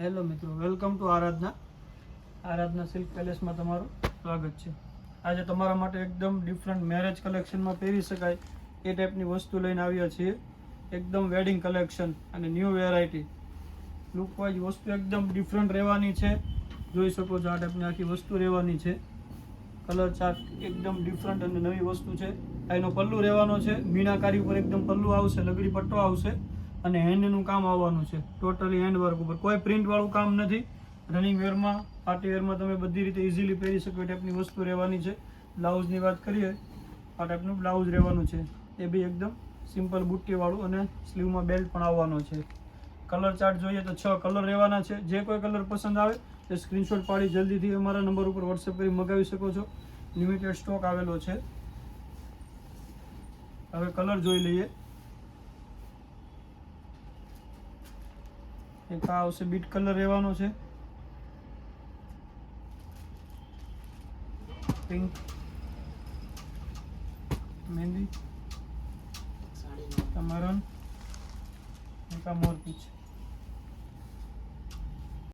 Hello મિત્રો welcome to Aradhana Aradhana silk પેલેસમાં તમારું સ્વાગત છે. આજે તમારા માટે એકદમ ડિફરન્ટ મેરેજ કલેક્શનમાં પહેરી શકાય એ ટાઈપની વસ્તુ લઈને આવ્યા છીએ. એકદમ વેડિંગ કલેક્શન અને ન્યૂ વેરાયટી લુકવાઇઝ વસ્તુ એકદમ ડિફરન્ટ રહેવાની છે. જોઈ શકો છો આ ટાઈપની આખી વસ્તુ રહેવાની છે. કલર ચાર્ટ એકદમ ડિફરન્ટ અને નવી વસ્તુ છે. એનો પલ્લુ રહેવાનો છે. મીનાકારી ઉપર એકદમ પલ્લુ આવશે, લગડી પટ્ટો આવશે. અને હેન્ડનું કામ આવવાનું છે. ટોટલી હેન્ડ વર્ક ઉપર. કોઈ પ્રિન્ટવાળું કામ નથી. રનિંગ વેરમાં પાર્ટી વેરમાં તમે બધી રીતે ઇઝીલી પહેરી શકો એ ટાઈપની વસ્તુ રહેવાની છે. બ્લાઉઝની વાત કરીએ, આ ટાઈપનું બ્લાઉઝ રહેવાનું છે. એ બી એકદમ સિમ્પલ બુટ્ટીવાળું અને સ્લીવમાં બેલ્ટ પણ આવવાનો છે. કલર ચાર્ટ જોઈએ તો છ કલર રહેવાના છે. જે કોઈ કલર પસંદ આવે તે સ્ક્રીનશોટ પાડી જલ્દીથી અમારા નંબર ઉપર વોટ્સએપ કરી મગાવી શકો છો. લિમિટેડ સ્ટોક આવેલો છે. હવે કલર જોઈ લઈએ. એક આ આવશે બીટ કલર રહેવાનો છે. પિંક મહેંદી મરણ એક આ મોર પીછ